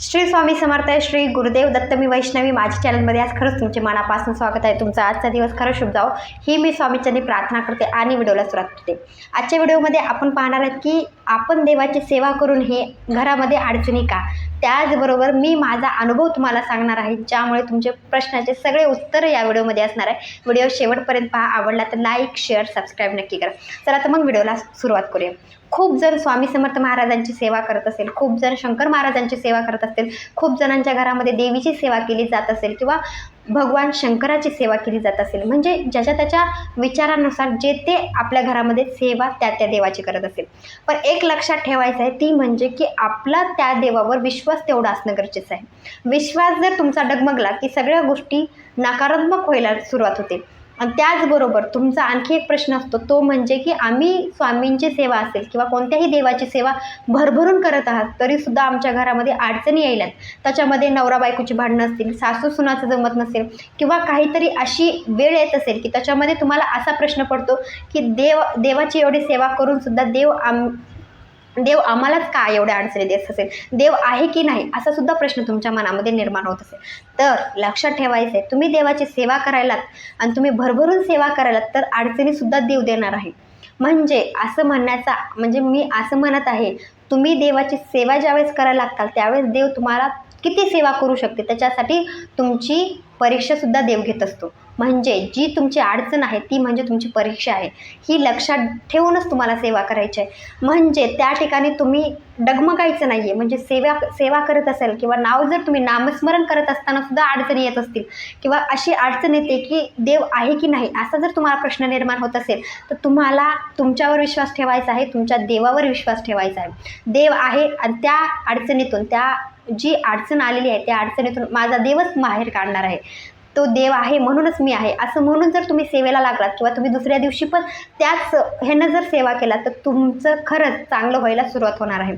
श्री स्वामी समर्थ आहे श्री गुरुदेव दत्त मी वैष्णवी. माझ्या चॅनलमध्ये आज खरंच तुमचे मनापासून स्वागत आहे. तुमचा आजचा दिवस खरंच शुभ जाओ ही मी स्वामीच्यांनी प्रार्थना करते आणि व्हिडिओला सुरुवात करते. आजच्या व्हिडिओमध्ये आपण पाहणार आहोत की आपण देवाची सेवा करून हे घरामध्ये अडचणी का? त्याचबरोबर मी माझा अनुभव तुम्हाला सांगणार आहे ज्यामुळे तुमचे प्रश्नाचे सगळे उत्तर या व्हिडिओमध्ये असणार आहे. व्हिडिओ शेवटपर्यंत पहा. आवडला तर लाईक शेअर सबस्क्राईब नक्की करा. चला तर मग व्हिडिओला सुरुवात करूया. खूप जर स्वामी समर्थ महाराजांची सेवा करत असेल खूप जर शंकर महाराजांची सेवा करत असतील खूप जणांच्या घरामध्ये देवीची सेवा केली जात असेल किंवा भगवान शंकराची सेवा केली जात असेल म्हणजे ज्याच्या त्याच्या विचारानुसार जे ते आपल्या घरामध्ये सेवा त्या त्या देवाची करत असेल. पण एक लक्षात ठेवायचं आहे ती म्हणजे की आपला त्या देवावर विश्वास तेवढा असणं गरजेचं आहे. विश्वास जर तुमचा डगमगला की सगळ्या गोष्टी नकारात्मक व्हायला सुरुवात होते आणि त्याचबरोबर तुमचा आणखी एक प्रश्न असतो तो म्हणजे की आम्ही स्वामींची सेवा असेल किंवा कोणत्याही देवाची सेवा भरभरून करत आहात तरीसुद्धा आमच्या घरामध्ये अडचणी यायल्यात त्याच्यामध्ये नवरा बायकोची भांडणं असतील सासू सुनाचं जमत नसेल किंवा काहीतरी अशी वेळ येत असेल की त्याच्यामध्ये तुम्हाला असा प्रश्न पडतो की देव देवाची एवढी सेवा करूनसुद्धा देव आम देव आम्हालाच का एवढ्या अडचणी देत असेल? देव आहे की नाही असा सुद्धा प्रश्न तुमच्या मनामध्ये निर्माण होत असेल. तर लक्षात ठेवायचं आहे तुम्ही देवाची सेवा करायलात आणि तुम्ही भरभरून सेवा करायलात तर अडचणीसुद्धा देव देणार आहे. म्हणजे असं म्हणण्याचा म्हणजे मी असं म्हणत आहे तुम्ही देवाची सेवा ज्यावेळेस करायला लागताल त्यावेळेस देव तुम्हाला किती सेवा करू शकते? त्याच्यासाठी तुमची परीक्षासुद्धा देव घेत असतो. म्हणजे जी तुमची अडचण आहे ती म्हणजे तुमची परीक्षा आहे. ही लक्षात ठेवूनच तुम्हाला सेवा करायची आहे. म्हणजे त्या ठिकाणी तुम्ही डगमगायचं नाही आहे म्हणजे सेवा सेवा करत असेल किंवा नाव जर तुम्ही नामस्मरण करत असताना सुद्धा अडचणी येत असतील किंवा अशी अडचण येते की देव आहे की नाही असा जर तुम्हाला प्रश्न निर्माण होत असेल तर तुम्हाला तुमच्यावर विश्वास ठेवायचा आहे तुमच्या देवावर विश्वास ठेवायचा आहे. देव आहे आणि त्या अडचणीतून त्या जी अडचण आलेली आहे त्या अडचणीतून माझा देवच बाहेर काढणार आहे. तो देव आहे म्हणूनच मी आहे. असं म्हणून जर तुम्ही सेवेला लागलात किंवा तुम्ही दुसऱ्या दिवशी पण त्याच ह्यानं जर सेवा केला तर तुमचं खरंच चांगलं व्हायला सुरुवात होणार आहे.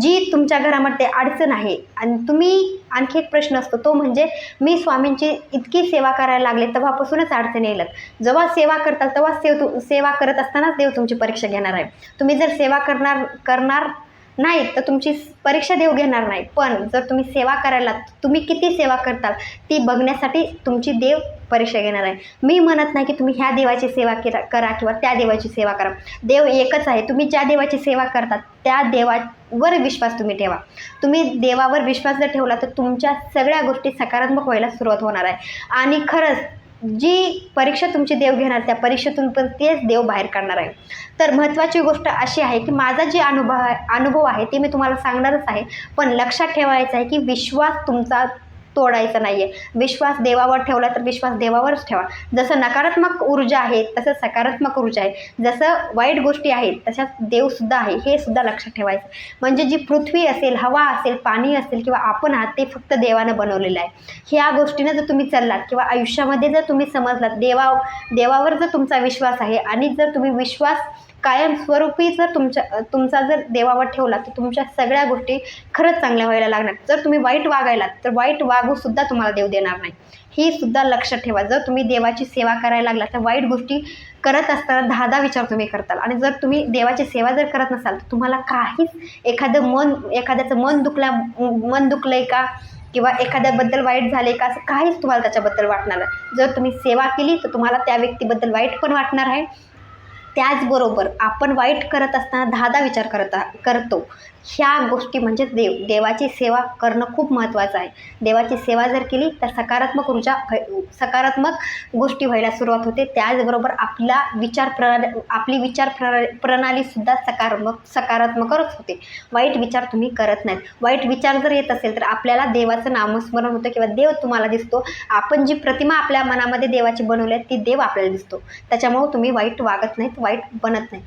जी तुमच्या घरामध्ये अडचण आहे आणि तुम्ही आणखी एक प्रश्न असतो तो म्हणजे मी स्वामींची इतकी सेवा करायला लागले तेव्हापासूनच अडचणी येईल जेव्हा सेवा करताल तेव्हा सेव तु सेवा करत असतानाच देव तुमची परीक्षा घेणार आहे. तुम्ही जर सेवा करणार करणार नाही तर तुमची परीक्षा देऊ घेणार नाही. पण जर तुम्ही सेवा करायला तुम्ही किती सेवा करताल ती बघण्यासाठी तुमची देव परीक्षा घेणार आहे. मी म्हणत नाही की तुम्ही ह्या देवाची सेवा केला करा किंवा त्या देवाची सेवा करा. देव एकच आहे. तुम्ही ज्या देवाची सेवा करतात त्या देवावर विश्वास तुम्ही ठेवा. तुम्ही देवावर विश्वास जर ठेवला तर तुमच्या सगळ्या गोष्टी सकारात्मक व्हायला सुरुवात होणार आहे. आणि खरंच जी परीक्षा तुमची देव घेणार त्या परीक्षेतून पण तेच देव बाहेर काढणार आहे. तर महत्त्वाची गोष्ट अशी आहे की माझा जे अनुभव आहे अनुभव आहे ते मी तुम्हाला सांगणारच आहे. पण लक्षात ठेवायचं आहे की विश्वास तुमचा तोडायचं नाही आहे विश्वास देवावर ठेवला तर विश्वास देवावरच ठेवा. जसं नकारात्मक ऊर्जा आहे तसं सकारात्मक ऊर्जा आहे. जसं वाईट गोष्टी आहेत तशाच देवसुद्धा आहे हे सुद्धा लक्षात ठेवायचं. म्हणजे जी पृथ्वी असेल हवा असेल पाणी असेल किंवा आपण आहात ते फक्त देवानं बनवलेलं आहे. ह्या गोष्टीनं जर तुम्ही चाललात किंवा आयुष्यामध्ये जर तुम्ही समजलात देवा देवावर जर तुमचा विश्वास आहे आणि जर तुम्ही विश्वास कायमस्वरूपी जर तुमच्या तुमचा जर देवावर ठेवला तर तुमच्या सगळ्या गोष्टी खरंच चांगल्या व्हायला लागणार. जर तुम्ही वाईट वागायलात तर वाईट वागूसुद्धा तुम्हाला देव देणार नाही. ही सुद्धा लक्षात ठेवा. जर तुम्ही देवाची सेवा करायला लागला तर वाईट गोष्टी करत असताना दहा दहा विचार तुम्ही करताल. आणि जर तुम्ही देवाची सेवा जर करत नसाल तर तुम्हाला काहीच एखादं मन एखाद्याचं मन दुखल्या मन दुखलं आहे का? किंवा एखाद्याबद्दल वाईट झाले का? असं काहीच तुम्हाला त्याच्याबद्दल वाटणार नाही. जर तुम्ही सेवा केली तर तुम्हाला त्या व्यक्तीबद्दल वाईट पण वाटणार आहे. त्याचबरोबर आपण वाईट करत असताना दहा दहा विचार करत करतो. ह्या गोष्टी म्हणजेच देव देवाची सेवा करणं खूप महत्त्वाचं आहे. देवाची सेवा जर केली तर सकारात्मक ऊर्जा सकारात्मक गोष्टी व्हायला सुरुवात होते. त्याचबरोबर आपला विचार प्रणाली आपली विचार प्र प्रणालीसुद्धा सकारात्मक सकारात्मकच होते. वाईट विचार तुम्ही करत नाहीत. वाईट विचार जर येत असेल तर आपल्याला देवाचं नामस्मरण होतं किंवा देव तुम्हाला दिसतो. आपण जी प्रतिमा आपल्या मनामध्ये देवाची बनवली आहे ती देव आपल्याला दिसतो. त्याच्यामुळे तुम्ही वाईट वागत नाहीत वाईट बनत नाही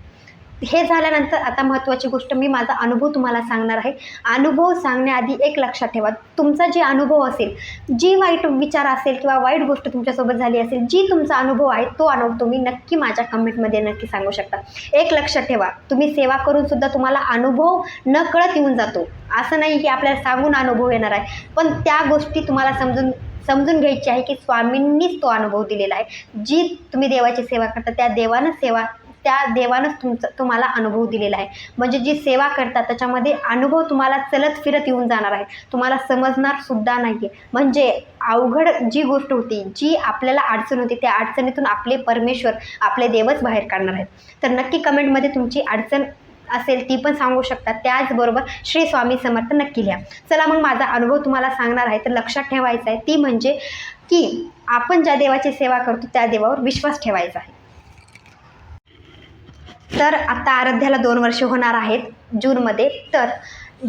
हे झाल्यानंतर आता महत्त्वाची गोष्ट मी माझा अनुभव तुम्हाला सांगणार आहे. अनुभव सांगण्याआधी एक लक्षात ठेवा. तुमचा जे अनुभव असेल जी वाईट विचार असेल किंवा वाईट गोष्ट तुमच्यासोबत झाली असेल जी तुमचा अनुभव आहे तो अनुभव तुम्ही नक्की माझ्या कमेंटमध्ये नक्की सांगू शकता. एक लक्षात ठेवा तुम्ही सेवा करूनसुद्धा तुम्हाला अनुभव न कळत येऊन जातो. असं नाही की आपल्याला सांगून अनुभव येणार आहे. पण त्या गोष्टी तुम्हाला समजून समजून घ्यायची आहे की स्वामींनीच तो अनुभव दिलेला आहे. जी तुम्ही देवाची सेवा करता त्या देवानं सेवा त्या देवानंच तुमचं तुम्हाला अनुभव दिलेला आहे. म्हणजे जी सेवा करतात त्याच्यामध्ये अनुभव तुम्हाला चलत फिरत येऊन जाणार आहे. तुम्हाला समजणार सुद्धा नाही आहे म्हणजे अवघड जी गोष्ट होती जी आपल्याला अडचण होती त्या अडचणीतून आपले परमेश्वर आपले देवच बाहेर काढणार आहेत. तर नक्की कमेंटमध्ये तुमची अडचण असेल ती पण सांगू शकता त्याचबरोबर श्री स्वामी समर्थ नक्की लिहा. चला मग माझा अनुभव तुम्हाला सांगणार आहे तर लक्षात ठेवायचा आहे. ती म्हणजे की आपण ज्या देवाची सेवा करतो त्या देवावर विश्वास ठेवायचा आहे. तर आता आराध्याला दोन वर्ष होणार आहेत जूनमध्ये. तर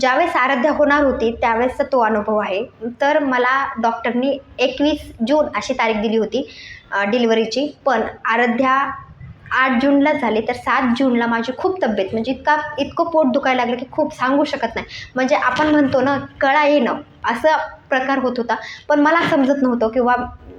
ज्यावेळेस आराध्या होणार होती त्यावेळेसचा तो अनुभव आहे. तर मला डॉक्टरनी एकवीस जून अशी तारीख दिली होती डिलिव्हरीची. पण आराध्या आठ जूनला झाली तर सात जूनला माझी खूप तब्येत म्हणजे इतका इतकं पोट दुखायला लागलं की खूप सांगू शकत नाही. म्हणजे आपण म्हणतो ना कळा येणं असं प्रकार होत होता. पण मला समजत नव्हतं किंवा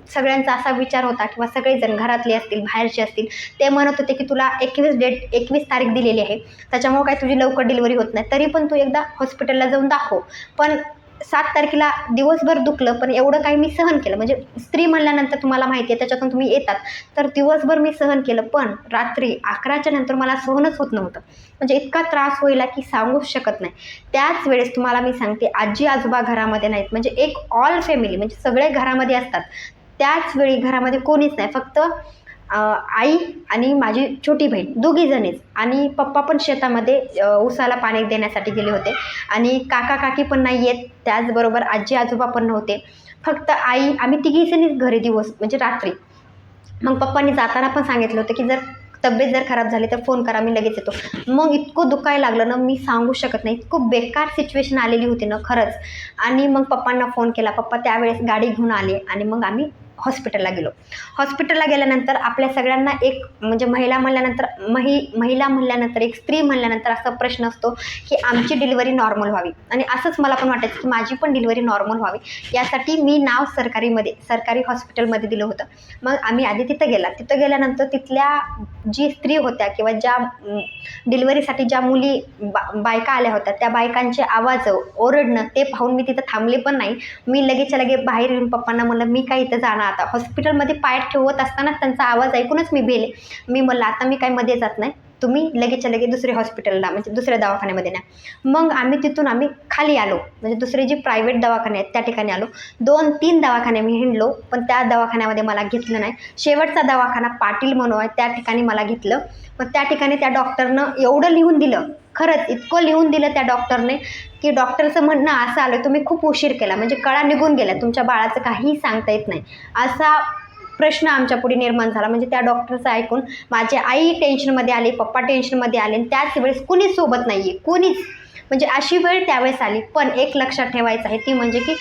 सगळ्यांचा असा विचार होता किंवा सगळेजण घरातले असतील बाहेरचे असतील ते म्हणत होते की तुला एकवीस डेट एकवीस तारीख दिलेली आहे. त्याच्यामुळं काय तुझी लवकर डिलिव्हरी होत नाही. तरी पण तू एकदा हॉस्पिटलला जाऊन दाखव. पण सात तारखेला दिवसभर दुखलं पण एवढं काही मी सहन केलं. म्हणजे स्त्री म्हणल्यानंतर तुम्हाला माहिती आहे त्याच्यातून तुम्ही येतात. तर दिवसभर मी सहन केलं पण रात्री अकराच्या नंतर मला सहनच होत नव्हतं. म्हणजे इतका त्रास होईला की सांगूच शकत नाही. त्याच वेळेस तुम्हाला मी सांगते आजी आजोबा घरामध्ये नाहीत. म्हणजे एक ऑल फॅमिली म्हणजे सगळे घरामध्ये असतात. त्याच वेळी घरामध्ये कोणीच नाही. फक्त आई आणि माझी छोटी बहीण दोघीजणीच आणि पप्पा पण शेतामध्ये उसाला ऊसाला पाणी देण्यासाठी गेले होते. आणि काका काकी पण नाही आहेत त्याचबरोबर आजी आजोबा पण नव्हते. फक्त आई आम्ही तिघीजणीच घरी दिवस म्हणजे रात्री. मग पप्पांनी जाताना पण सांगितलं होतं की जर तब्येत जर खराब झाली तर फोन करा मी लगेच येतो. मग इतकं दुखायला लागलं ना मी सांगू शकत नाही. इतकं बेकार सिच्युएशन आलेली होती ना खरंच. आणि मग पप्पांना फोन केला. पप्पा त्यावेळेस गाडी घेऊन आले आणि मग आम्ही हॉस्पिटलला गेलो. हॉस्पिटलला गेल्यानंतर आपल्या सगळ्यांना एक म्हणजे महिला म्हणल्यानंतर मही महिला म्हणल्यानंतर एक स्त्री म्हणल्यानंतर असा प्रश्न असतो की आमची डिलिव्हरी नॉर्मल व्हावी. आणि असंच मला पण वाटायचं की माझी पण डिलिव्हरी नॉर्मल व्हावी. यासाठी मी नाव सरकारीमध्ये सरकारी हॉस्पिटलमध्ये दिलं होतं. मग आम्ही आधी तिथं गेला. तिथं गेल्यानंतर तिथल्या जी स्त्री होत्या किंवा ज्या डिलिव्हरीसाठी ज्या मुली बा बायका आल्या होत्या त्या बायकांचे आवाज ओरडणं ते पाहून मी तिथं थांबले पण नाही. मी लगेचच्या लगे बाहेर येऊन पप्पांना म्हणलं मी काय इथं जाणार आता हॉस्पिटलमध्ये पाय ठेवत असतानाच त्यांचा आवाज ऐकूनच मी भेले मी म्हणलं आता मी काय मध्ये जात नाही. तुम्ही लगेचच्या लगेच दुसऱ्या हॉस्पिटलला म्हणजे दुसऱ्या दवाखान्यामध्ये न्या. मग आम्ही तिथून आम्ही खाली आलो. म्हणजे दुसरे जे प्रायव्हेट दवाखाने आहेत त्या ठिकाणी आलो. दोन तीन दवाखाने मी हिंडलो पण त्या दवाखान्यामध्ये मला घेतलं नाही. शेवटचा दवाखाना पाटील म्हणून आहे त्या ठिकाणी मला घेतलं. मग त्या ठिकाणी त्या डॉक्टरनं एवढं लिहून दिलं खरंच इतकं लिहून दिलं त्या डॉक्टरने की डॉक्टरचं म्हणणं असं आलं तुम्ही खूप उशीर केला. म्हणजे कळा निघून गेल्या. तुमच्या बाळाचं काहीही सांगता येत नाही. असा प्रश्न आमच्या पुढे निर्माण झाला. म्हणजे त्या डॉक्टरचं ऐकून माझी आई टेन्शनमध्ये आली पप्पा टेन्शनमध्ये आले. आणि त्याच वेळेस कुणीच सोबत नाही आहे कुणीच. म्हणजे अशी वेळ त्यावेळेस आली. पण एक लक्षात ठेवायचं आहे ती म्हणजे की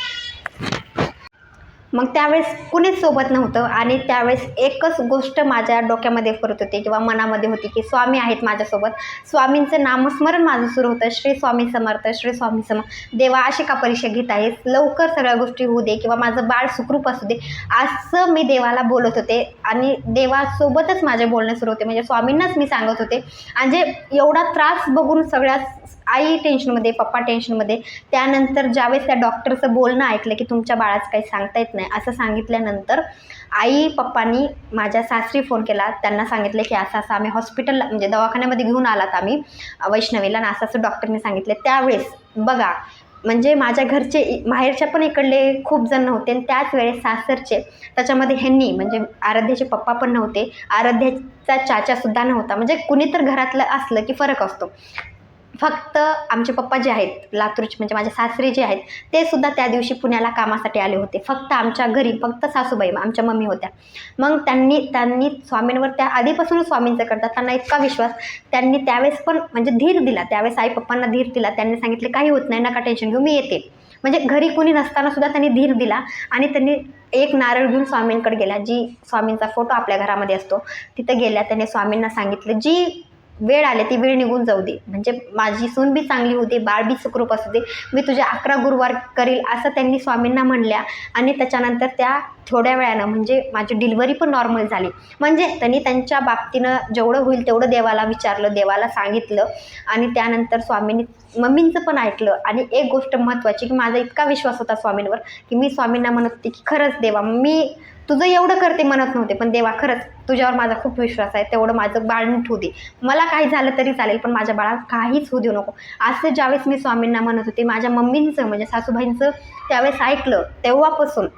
मग त्यावेळेस कुणीच सोबत नव्हतं आणि त्यावेळेस एकच गोष्ट माझ्या डोक्यामध्ये करत होती किंवा मनामध्ये होती की स्वामी आहेत माझ्यासोबत. स्वामींचं नामस्मरण माझं सुरू होतं. श्री स्वामी समर्थ श्री स्वामी समर्थ देवा अशी का परीक्षा घेत आहेस लवकर सगळ्या गोष्टी होऊ दे किंवा माझं बाळ सुखरूप असू दे. असं मी देवाला बोलत होते आणि देवासोबतच माझे बोलणे सुरू होते. म्हणजे स्वामींनाच मी सांगत होते. आणि जे एवढा त्रास बघून सगळ्या आई टेन्शनमध्ये पप्पा टेन्शनमध्ये त्यानंतर ज्यावेळेस त्या डॉक्टरचं बोलणं ऐकलं की तुमच्या बाळाचं काही सांगता येत नाही. असं सांगितल्यानंतर आई पप्पांनी माझ्या सासरी फोन केला. त्यांना सांगितलं की असं असं आम्ही हॉस्पिटलला म्हणजे दवाखान्यामध्ये घेऊन आलात आम्ही वैष्णवीला. आणि असं असं डॉक्टरने सांगितले. त्यावेळेस बघा म्हणजे माझ्या घरचे माहेरच्या पण इकडले खूप जण नव्हते. आणि त्याच वेळेस सासरचे त्याच्यामध्ये ह्यांनी म्हणजे आराध्याचे पप्पा पण नव्हते. आराध्याचा चाचासुद्धा नव्हता. म्हणजे कुणी तर घरातलं असलं की फरक असतो. फक्त आमचे पप्पा जे आहेत लातूरचे म्हणजे माझे सासरे जे आहेत ते सुद्धा त्या दिवशी पुण्याला कामासाठी आले होते. फक्त आमच्या घरी फक्त सासूबाई आमच्या मम्मी होत्या. मग त्यांनी त्यांनी स्वामींवर त्या आधीपासूनच स्वामींचं करतात. त्यांना इतका विश्वास. त्यांनी त्यावेळेस पण म्हणजे धीर दिला. त्यावेळेस आई पप्पांना धीर दिला. त्यांनी सांगितले काही होत नाही नका टेन्शन घेऊ मी येते. म्हणजे घरी कुणी नसताना सुद्धा त्यांनी धीर दिला आणि त्यांनी एक नारळ घेऊन स्वामींकडे गेल्या जी स्वामींचा फोटो आपल्या घरामध्ये असतो तिथं गेल्या. त्याने स्वामींना सांगितलं जी वेळ आले ती वेळ निघून जाऊ दे. म्हणजे माझी सून बी चांगली होते बाळ बी सुखरूप असू दे. मी तुझे अकरा गुरुवार करील असं त्यांनी स्वामींना म्हणल्या आणि त्याच्यानंतर त्या थोड्या वेळानं म्हणजे माझी डिलिव्हरी पण नॉर्मल झाली. म्हणजे त्यांनी त्यांच्या बाबतीनं जेवढं होईल तेवढं देवाला विचारलं देवाला सांगितलं आणि त्यानंतर स्वामींनी मम्मींचं पण ऐकलं. आणि एक गोष्ट महत्त्वाची की माझा इतका विश्वास होता स्वामींवर की मी स्वामींना म्हणत होते की खरंच देवा मी तुझं एवढं करते म्हणत नव्हते पण देवा खरंच तुझ्यावर माझा खूप विश्वास आहे तेवढं माझं बाळ ठेवू दे. मला काही झालं तरी चालेल पण माझ्या बाळाला काहीच होऊ देऊ नको. असं ज्यावेळेस मी स्वामींना म्हणत होते माझ्या मम्मींचं म्हणजे सासूबाईंचं त्यावेळेस ऐकलं तेव्हापासून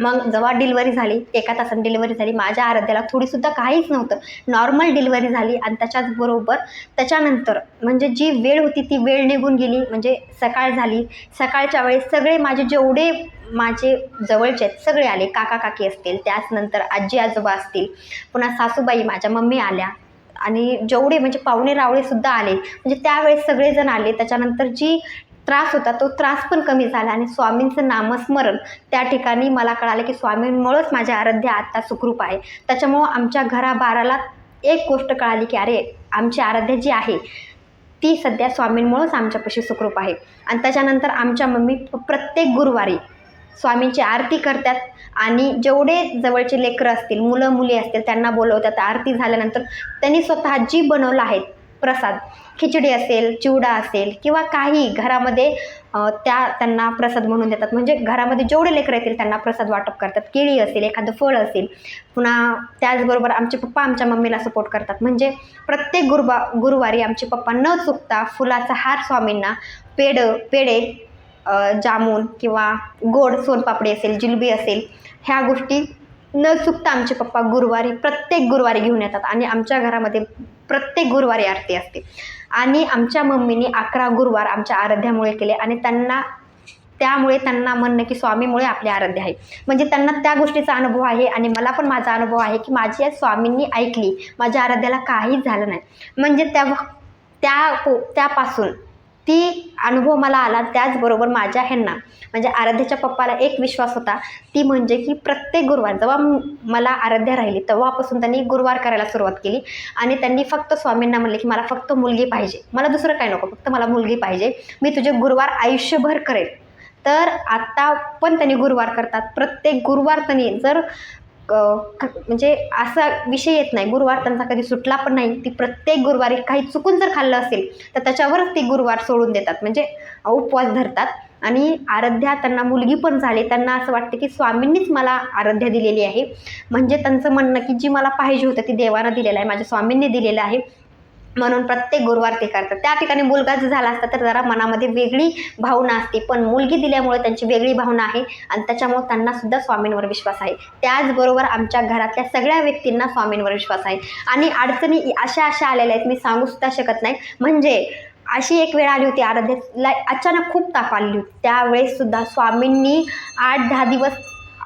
मग जेव्हा डिलिव्हरी झाली एका तासात डिलिव्हरी झाली माझ्या आराध्याला थोडीसुद्धा काहीच नव्हतं. नॉर्मल डिलिव्हरी झाली आणि त्याच्याचबरोबर त्याच्यानंतर म्हणजे जी वेळ होती ती वेळ निघून गेली. म्हणजे सकाळ झाली. सकाळच्या वेळेस सगळे माझे जेवढे माझे जवळचे आहेत सगळे आले काका काकी असतील त्याचनंतर आजी आजोबा असतील पुन्हा सासूबाई माझ्या मम्मी आल्या आणि जेवढे म्हणजे पाहुणे रावळेसुद्धा आले म्हणजे त्यावेळेस सगळेजण आले त्याच्यानंतर जी त्रास होता तो त्रास पण कमी झाला आणि स्वामींचं नामस्मरण त्या ठिकाणी मला कळालं की स्वामींमुळंच माझ्या आराध्या आत्ता सुखरूप आहे. त्याच्यामुळं आमच्या घराबाराला एक गोष्ट कळाली की अरे आमची आराध्या जी आहे ती सध्या स्वामींमुळंच आमच्यापाशी सुखरूप आहे. आणि त्याच्यानंतर आमच्या मम्मी प्रत्येक गुरुवारी स्वामींची आरती करतात. आणि जेवढे जवळचे लेकरं असतील मुलं मुली असतील त्यांना बोलवतात. आरती झाल्यानंतर त्यांनी स्वतः जी बनवलं आहे प्रसाद खिचडी असेल चिवडा असेल किंवा काही घरामध्ये त्या त्यांना प्रसाद म्हणून देतात. म्हणजे घरामध्ये जेवढे लेकरं येतील त्यांना प्रसाद वाटप करतात. केळी असेल एखादं फळ असेल पुन्हा त्याचबरोबर आमचे पप्पा आमच्या मम्मीला सपोर्ट करतात. म्हणजे प्रत्येक गुरुबा गुरुवारी आमचे पप्पा न चुकता फुलाचा हार स्वामींना पेड पेढे जामून किंवा गोड सोनपापडी असेल जिलबी असेल ह्या गोष्टी न चुकता आमचे पप्पा गुरुवारी प्रत्येक गुरुवारी घेऊन येतात आणि आमच्या घरामध्ये प्रत्येक गुरुवारी आरती असते. आणि आमच्या मम्मीने अकरा गुरुवार आमच्या आराध्यामुळे केले आणि त्यांना त्यामुळे त्यांना म्हणणं की स्वामीमुळे आपले आराध्य आहे. म्हणजे त्यांना त्या गोष्टीचा अनुभव आहे आणि मला पण माझा अनुभव आहे की माझी या स्वामींनी ऐकली. माझ्या आराध्याला काहीच झालं नाही. म्हणजे त्या त्या त्यापासून ती अनुभव मला आला त्याचबरोबर माझ्या ह्यांना. म्हणजे आराध्याच्या पप्पाला एक विश्वास होता. ती म्हणजे की प्रत्येक गुरुवार जेव्हा मला आराध्या राहिली तेव्हापासून त्यांनी गुरुवार करायला सुरुवात केली. आणि त्यांनी फक्त स्वामींना म्हणले की मला फक्त मुलगी पाहिजे. मला दुसरं काही नको फक्त मला मुलगी पाहिजे. मी तुझे गुरुवार आयुष्यभर करेल. तर आत्ता पण त्यांनी गुरुवार करतात. प्रत्येक गुरुवार त्यांनी जर म्हणजे असा विषय येत नाही. गुरुवार त्यांचा कधी सुटला पण नाही. ती प्रत्येक गुरुवारी काही चुकून जर खाल्लं असेल तर त्याच्यावरच ती गुरुवार सोडून देतात. म्हणजे उपवास धरतात. आणि आराध्या त्यांना मुलगी पण झाली. त्यांना असं वाटतं की स्वामींनीच मला आराध्या दिलेली आहे. म्हणजे त्यांचं म्हणणं की जी मला पाहिजे होतं ती देवानं दिलेलं आहे. माझ्या स्वामींनी दिलेलं आहे. म्हणून प्रत्येक गुरुवार ते करतात. त्या ठिकाणी मुलगा जर झाला असता तर जरा मनामध्ये वेगळी भावना असते. पण मुलगी दिल्यामुळे त्यांची वेगळी भावना आहे आणि त्याच्यामुळे त्यांना सुद्धा स्वामींवर विश्वास आहे. त्याचबरोबर आमच्या घरातल्या सगळ्या व्यक्तींना स्वामींवर विश्वास आहे. आणि अडचणी अशा अशा आलेल्या आहेत मी सांगू सुद्धा शकत नाही. म्हणजे अशी एक वेळ आली होती आराध्याला अचानक खूप ताप आलेली होती. त्यावेळेससुद्धा स्वामींनी आठ दहा दिवस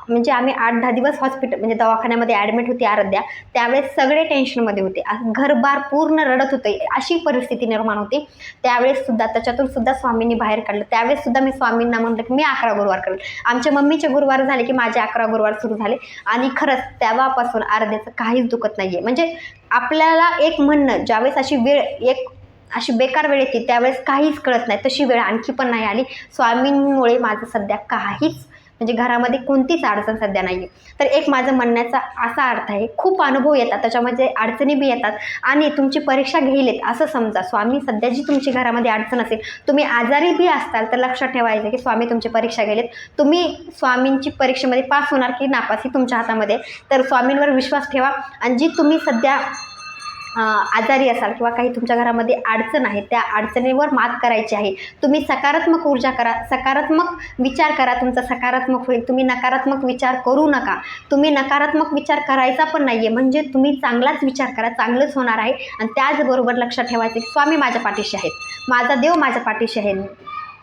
म्हणजे आम्ही आठ दहा दिवस हॉस्पिटल म्हणजे दवाखान्यामध्ये ॲडमिट होती आराध्या. त्यावेळेस सगळे टेन्शनमध्ये होते. घरबार पूर्ण रडत होते. अशी परिस्थिती निर्माण होती. त्यावेळेस सुद्धा त्याच्यातून सुद्धा स्वामींनी बाहेर काढलं. त्यावेळेस सुद्धा मी स्वामींना म्हणलं की मी अकरा गुरुवार करेल. आमच्या मम्मीचे गुरुवार झाले की माझे अकरा गुरुवार सुरू झाले. आणि खरंच तेव्हापासून आराध्याचं काहीच दुखत नाही आहे म्हणजे आपल्याला एक म्हणणं ज्यावेळेस अशी वेळ एक अशी बेकार वेळ येते त्यावेळेस काहीच कळत नाही. तशी वेळ आणखी पण नाही आली. स्वामींमुळे माझं सध्या काहीच म्हणजे घरामध्ये कोणतीच अडचण सध्या नाही आहे तर एक माझं म्हणण्याचा असा अर्थ आहे खूप अनुभव येतात त्याच्यामध्ये अडचणी बी येतात आणि तुमची परीक्षा घेईलेत असं समजा. स्वामी सध्या जी तुमची घरामध्ये अडचण असेल तुम्ही आजारी बी असताल तर लक्षात ठेवायचं की स्वामी तुमची परीक्षा गेलेत तुम्ही स्वामींची परीक्षेमध्ये पास होणार की नापास ही तुमच्या हातामध्ये. तर स्वामींवर विश्वास ठेवा आणि जी तुम्ही सध्या आजारी असाल किंवा काही तुमच्या घरामध्ये अडचण आहे त्या अडचणीवर मात करायची आहे. तुम्ही सकारात्मक ऊर्जा करा सकारात्मक विचार करा तुमचा सकारात्मक होईल. तुम्ही नकारात्मक विचार करू नका. तुम्ही नकारात्मक विचार करायचा पण नाही आहे म्हणजे तुम्ही चांगलाच विचार करा चांगलंच होणार आहे. आणि त्याचबरोबर लक्षात ठेवायचं की स्वामी माझ्या पाठीशी आहेत. माझा देव माझ्या पाठीशी आहे.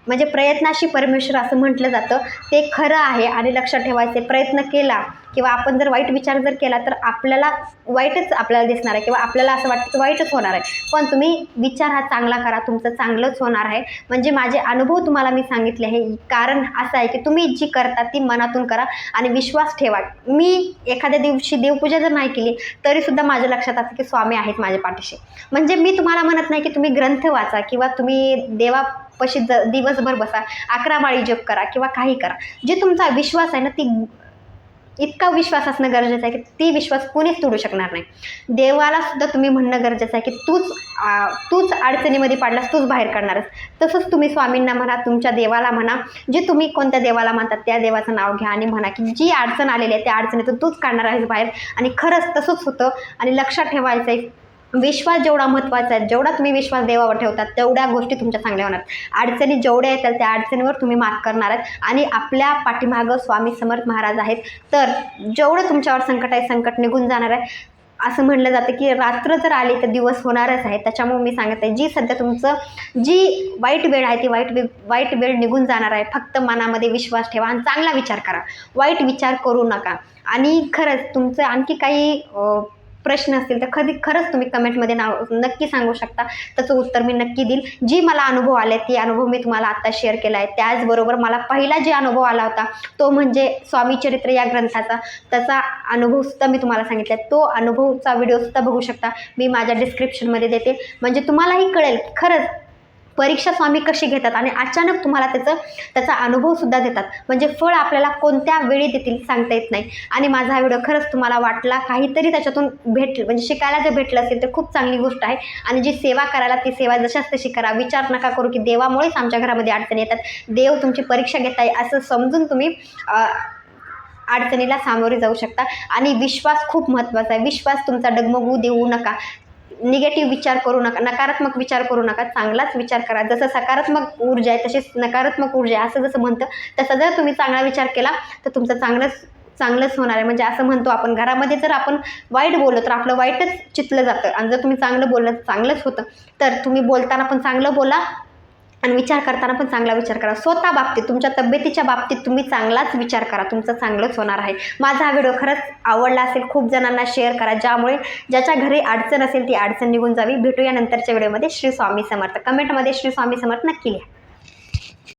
म्हणजे प्रयत्नाशी परमेश्वर असं म्हटलं जातं. ते खरं आहे आणि लक्षात ठेवायचे प्रयत्न केला. किंवा आपण जर वाईट विचार जर केला तर आपल्याला वाईटच आपल्याला दिसणार आहे किंवा आपल्याला असं वाटतं की वाईटच होणार आहे. पण तुम्ही विचार हा चांगला करा तुमचं चांगलंच होणार आहे. म्हणजे माझे अनुभव तुम्हाला मी सांगितले आहे. कारण असं आहे की तुम्ही जी करता ती मनातून करा आणि विश्वास ठेवा. मी एखाद्या दिवशी देवपूजा जर नाही केली तरीसुद्धा माझ्या लक्षात असं की स्वामी आहेत माझ्या पाठीशी. म्हणजे मी तुम्हाला म्हणत नाही की तुम्ही ग्रंथ वाचा किंवा तुम्ही देवापाशी ज दिवसभर बसा अकरा माळी जप करा किंवा काही करा. जे तुमचा विश्वास आहे ना ती इतका विश्वास असणं गरजेचं आहे की ती विश्वास कोणीच तोडू शकणार नाही. देवाला सुद्धा तुम्ही म्हणणं गरजेचं आहे की तूच तूच अडचणीमध्ये पाडलास तूच बाहेर काढणारच तसंच तुम्ही स्वामींना म्हणा तुमच्या देवाला म्हणा जे तुम्ही कोणत्या देवाला म्हणतात त्या देवाचं नाव घ्या आणि म्हणा की जी अडचण आलेली आहे त्या अडचणीतून तूच काढणार आहेस बाहेर. आणि खरंच तसंच होतं आणि लक्षात ठेवायचं आहे विश्वास जेवढा महत्त्वाचा आहे जेवढा तुम्ही विश्वास देवावर ठेवतात तेवढ्या गोष्टी तुमच्या चांगल्या होणार. अडचणी जेवढ्या येतात त्या अडचणीवर तुम्ही मात करणार आहेत. आणि आपल्या पाठीमागं स्वामी समर्थ महाराज आहेत. तर जेवढं तुमच्यावर संकट आहे संकट निघून जाणार आहे. असं म्हणलं जातं की रात्र जर आली तर दिवस होणारच आहे. त्याच्यामुळे मी सांगत आहे जी सध्या तुमचं जी वाईट वेळ आहे ती वाईट वे वाईट वेळ निघून जाणार आहे. फक्त मनामध्ये विश्वास ठेवा आणि चांगला विचार करा. वाईट विचार करू नका. आणि खरंच तुमचं आणखी काही प्रश्न असतील तर कधी खरंच तुम्ही कमेंटमध्ये नाव नक्की सांगू शकता. त्याचं उत्तर मी नक्की देईल. जी मला अनुभव आले ती अनुभव मी तुम्हाला आत्ता शेअर केला आहे त्याचबरोबर मला पहिला जे अनुभव आला होता तो म्हणजे स्वामी चरित्र या ग्रंथाचा. त्याचा अनुभवसुद्धा मी तुम्हाला सांगितला आहे तो अनुभवचा व्हिडिओसुद्धा बघू शकता. मी माझ्या डिस्क्रिप्शनमध्ये देते. म्हणजे तुम्हालाही कळेल खरंच परीक्षा स्वामी कशी घेतात आणि अचानक तुम्हाला त्याचं त्याचा अनुभवसुद्धा देतात. म्हणजे फळ आपल्याला कोणत्या वेळी देतील सांगता येत नाही. आणि माझा हा व्हिडिओ खरंच तुम्हाला वाटला काहीतरी त्याच्यातून भेटलं म्हणजे शिकायला जर भेटलं असेल तर खूप चांगली गोष्ट आहे. आणि जी सेवा करायला ती सेवा जशाच तशी करा. विचार नका करू की देवामुळेच आमच्या घरामध्ये अडचणी येतात. देव तुमची परीक्षा घेत आहे असं समजून तुम्ही अडचणीला सामोरे जाऊ शकता. आणि विश्वास खूप महत्त्वाचा आहे. विश्वास तुमचा डगमगू देऊ नका. निगेटिव्ह विचार करू नका नकारात्मक विचार करू नका चांगलाच विचार करा. जसं सकारात्मक ऊर्जा आहे तशीच नकारात्मक ऊर्जा आहे असं जसं म्हणतं तसं जर तुम्ही चांगला विचार केला तर तुमचं चांगलंच चांगलंच होणार आहे. म्हणजे असं म्हणतो आपण घरामध्ये जर आपण वाईट बोललो तर आपलं वाईटच चितलं जातं. आणि जर तुम्ही चांगलं बोललं तर चांगलंच होतं. तर तुम्ही बोलताना पण चांगलं बोला आणि विचार करताना पण चांगला विचार करा. स्वतः बाबतीत तुमच्या तब्येतीच्या बाबतीत तुम्ही चांगलाच विचार करा. तुमचं चांगलंच होणार आहे. माझा हा व्हिडिओ खरंच आवडला असेल खूप जणांना शेअर करा. ज्यामुळे ज्याच्या घरी अडचण असेल ती अडचण निघून जावी. भेटूया नंतरच्या व्हिडिओमध्ये. श्री स्वामी समर्थ. कमेंटमध्ये श्री स्वामी समर्थ नक्की लिहा.